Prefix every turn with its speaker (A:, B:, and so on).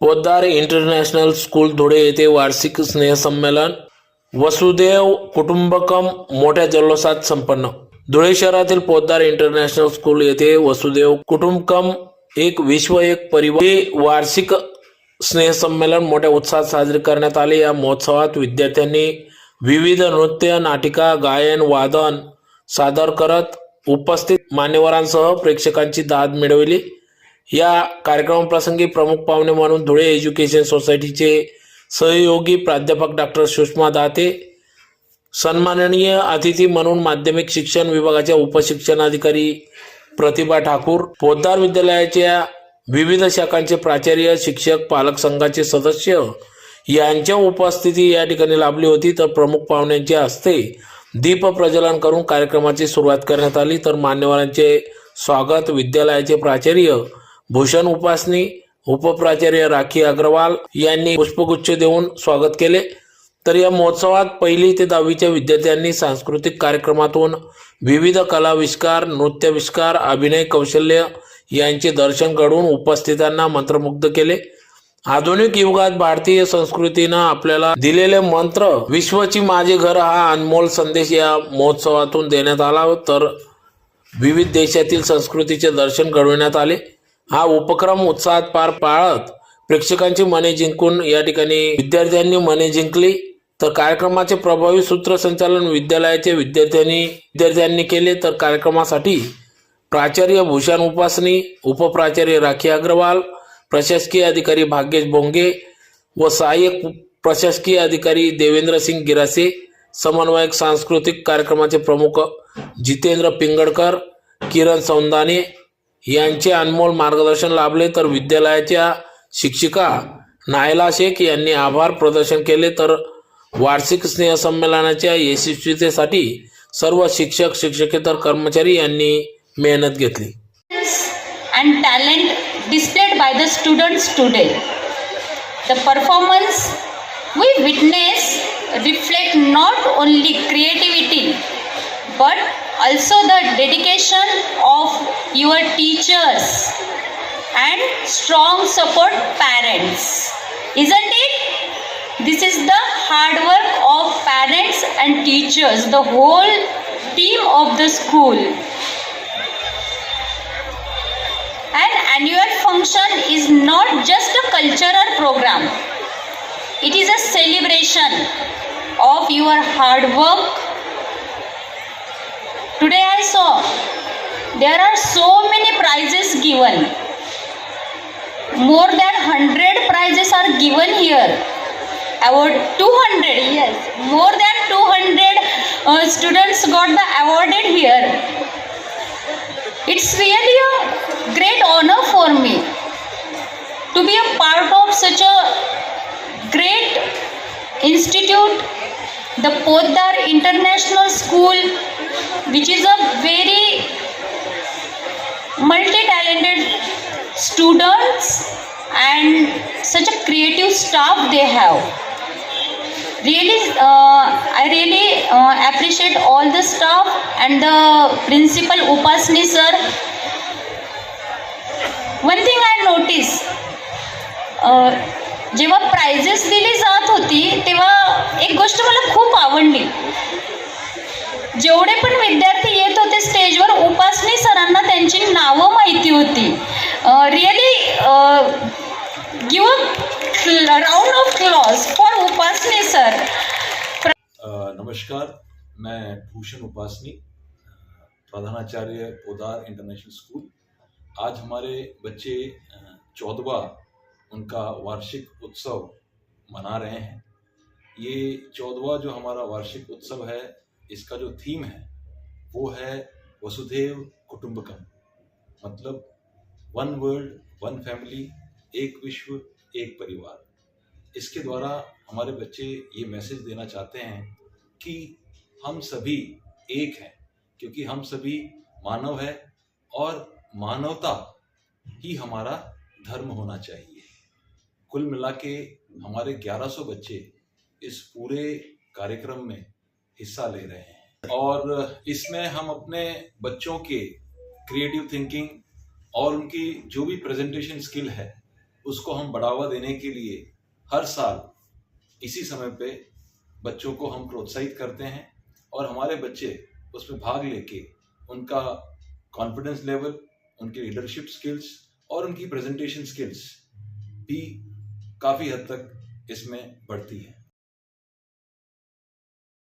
A: Poddar international school Dhule येथे वार्षिक स्नेहसंमेलन. वसुदेव कुटुंबकम मोठ्या जल्लोषात संपन्न. धुळे शहरातील पोद्दार इंटरनॅशनल स्कूल येथे वसुदेव कुटुंबकम एक विश्व एक परिवार वार्षिक स्नेहसंमेलन मोठ्या उत्साहात साजरे करण्यात आले. या महोत्सवात विद्यार्थ्यांनी विविध नृत्य नाटिका गायन वादन सादर करत उपस्थित मान्यवरांसह प्रेक्षकांची दाद मिळवली. या कार्यक्रमाप्रसंगी प्रमुख पाहुणे म्हणून धुळे एज्युकेशन सोसायटीचे सहयोगी प्राध्यापक डॉक्टर सुषमा दाते सन्माननीय अतिथी म्हणून माध्यमिक शिक्षण विभागाच्या उपशिक्षणाधिकारी प्रतिभा ठाकूर पोद्दार विद्यालयाच्या विविध शाखांचे प्राचार्य शिक्षक पालक संघाचे सदस्य यांच्या उपस्थिती या ठिकाणी लाभली होती. तर प्रमुख पाहुण्यांच्या हस्ते दीप प्रज्वलन करून कार्यक्रमाची सुरुवात करण्यात आली. तर मान्यवरांचे स्वागत विद्यालयाचे प्राचार्य भूषण उपासनी उपप्राचार्य राखी अग्रवाल यांनी पुष्पगुच्छ देऊन स्वागत केले. तर या महोत्सवात पहिली ते दहावीच्या विद्यार्थ्यांनी सांस्कृतिक कार्यक्रमातून विविध कलाविष्कार नृत्यविष्कार अभिनय कौशल्य यांचे दर्शन घडवून उपस्थितांना मंत्रमुग्ध केले. आधुनिक युगात भारतीय संस्कृतीनं आपल्याला दिलेले मंत्र विश्वची माझे घर हा अनमोल संदेश या महोत्सवातून देण्यात आला. तर विविध देशातील संस्कृतीचे दर्शन घडविण्यात आले. हा उपक्रम उत्साहात पार पाळत प्रेक्षकांची मने जिंकून या ठिकाणी विद्यार्थ्यांनी मने जिंकली. तर कार्यक्रमाचे प्रभावी सूत्रसंचालन विद्यालयाचे विद्यार्थ्यांनी विद्यार्थ्यांनी केले. तर कार्यक्रमासाठी प्राचार्य भूषण उपासनी उपप्राचार्य राखी अग्रवाल प्रशासकीय अधिकारी भाग्येश बोंगे व सहाय्यक प्रशासकीय अधिकारी देवेंद्र सिंग गिरासे समन्वयक सांस्कृतिक कार्यक्रमाचे प्रमुख जितेंद्र पिंगडकर किरण सौंदाने यांचे अनमोल मार्गदर्शन लाभले तर विद्यालयाच्या शिक्षिका नायला शेख यांनी आभार प्रदर्शन केले तर वार्षिक स्नेहसंमेलनाच्या यशस्वीतेसाठी सर्व शिक्षक शिक्षकेतर कर्मचारी यांनी मेहनत घेतली.
B: And talent displayed by the students today the performance we witness reflect not only creativity but also the dedication of your teachers and strong support parents. Isn't it? This is the hard work of parents and teachers, the whole team of the school. An annual function is not just a cultural program, it is a celebration of your hard work. Today I saw there are so many prizes given. More than 100 prizes are given here. Award 200, yes, more than 200 uh, students got the awarded here. It's really a great honor for me to be a part of such a great institute, the Poddar International School, which is a very multi talented students and such a creative staff they have really I really appreciate all the staff and the principal Upasani sir one thing I notice जेव्हा prizes दिली जात होती तेव्हा एक गोष्ट मला खूप आवडली. जेवढे पण विद्यार्थी येत होते स्टेजवर, उपासनी सरांना त्यांची नावं माहिती होती. Really give round of applause for Upasani sir.
C: नमस्कार, मैं भूषण उपासनी, प्रधानाचार्य पोदार इंटरनेशनल स्कूल. आज हमारे बच्चे चौदवा, उनका वार्षिक उत्सव मना रहे हैं. ये चौदवा जो हमारा वार्षिक उत्सव है इसका जो थीम है, वो है वसुधैव कुटुंबकम। मतलब वन वर्ल्ड वन फैमिली एक विश्व, एक परिवार। इसके द्वारा हमारे बच्चे ये मैसेज देना चाहते हैं कि हम सभी एक हैं, क्योंकि हम सभी मानव है और मानवता ही हमारा धर्म होना चाहिए। कुल मिला के हमारे 1100 बच्चे इस पूरे कार्यक्रम में हिस्सा ले रहे हैं। और इसमें हम अपने बच्चों के क्रिएटिव थिंकिंग और उनकी जो भी प्रेजेंटेशन स्किल है, उसको हम बढ़ावा देने के लिए हर साल इसी समय पे बच्चों को हम प्रोत्साहित करते हैं और हमारे बच्चे उसमें भाग लेके उनका कॉन्फिडेंस लेवल उनकी लीडरशिप स्किल्स और उनकी प्रेजेंटेशन स्किल्स भी काफ़ी हद तक इसमें बढ़ती है।